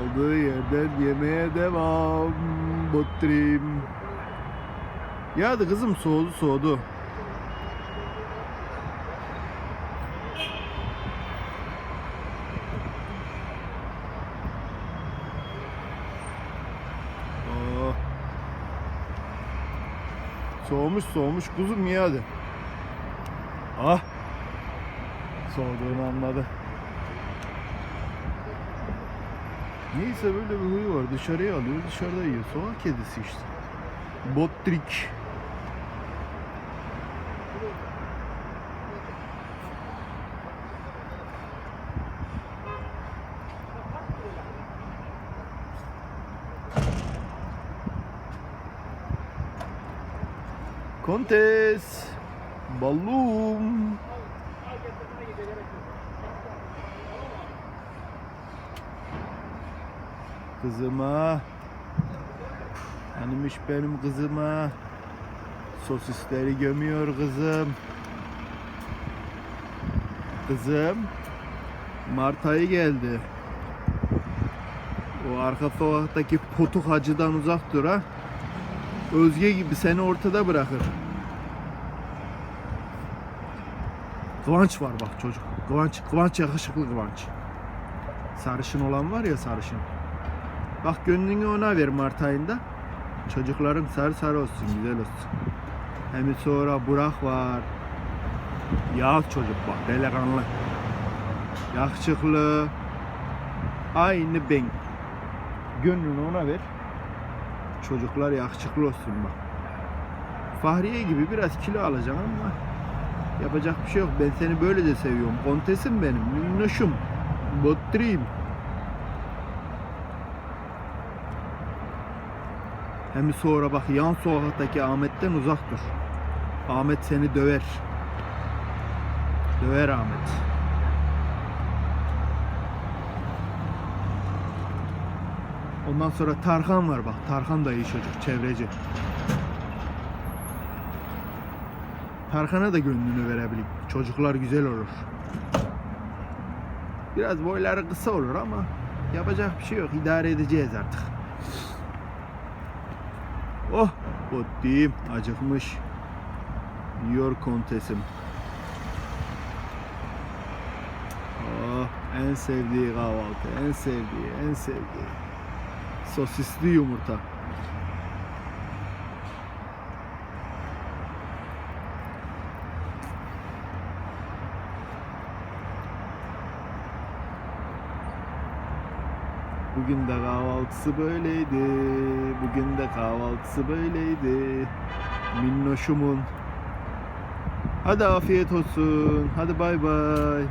Kaldığı yerden yemeye devam. Botrim. Ya da kızım soğudu soğudu. Oh. Soğumuş soğumuş kuzum ye hadi. Ah. Soğuduğunu anladı. Neyse böyle bir huyu var. Dışarıya alıyor, dışarıda yiyor. Sokak kedisi işte. Botrik. Kontes. Ballum. Kızıma. Hanimiş benim kızıma. Sosisleri gömüyor kızım. Kızım. Mart ayı geldi. O arka sokaktaki potuk hacıdan uzak dur ha. Özge gibi seni ortada bırakır. Kıvanç var bak çocuk. Kıvanç, Kıvanç yakışıklı Kıvanç. Sarışın olan var ya sarışın. Bak gönlünü ona ver Mart ayında. Çocukların sarı sarı olsun, güzel olsun. Hem sonra Burak var. Ya çocuk bak, delikanlı. Yakışıklı. Aynı ben. Gönlünü ona ver. Çocuklar yakışıklı olsun bak. Fahriye gibi biraz kilo alacağım ama yapacak bir şey yok. Ben seni böyle de seviyorum. Kontesim benim, minnoşum. Bottriyim. Hem sonra bak yan sokaktaki Ahmet'ten uzak dur. Ahmet seni döver. Döver Ahmet. Ondan sonra Tarkan var bak. Tarkan da iyi çocuk, çevreci. Tarkan'a da gönlünü verebileyim. Çocuklar güzel olur. Biraz boyları kısa olur ama yapacak bir şey yok. İdare edeceğiz artık. Oh, o diyeyim acıkmış. Yiyor kontesim. Oh, en sevdiği kahvaltı, en sevdiği, en sevdiği. Sosisli yumurta. Bugün de kahvaltısı böyleydi. Bugün de kahvaltısı böyleydi. Minnoşumun. Hadi afiyet olsun. Hadi bay bay.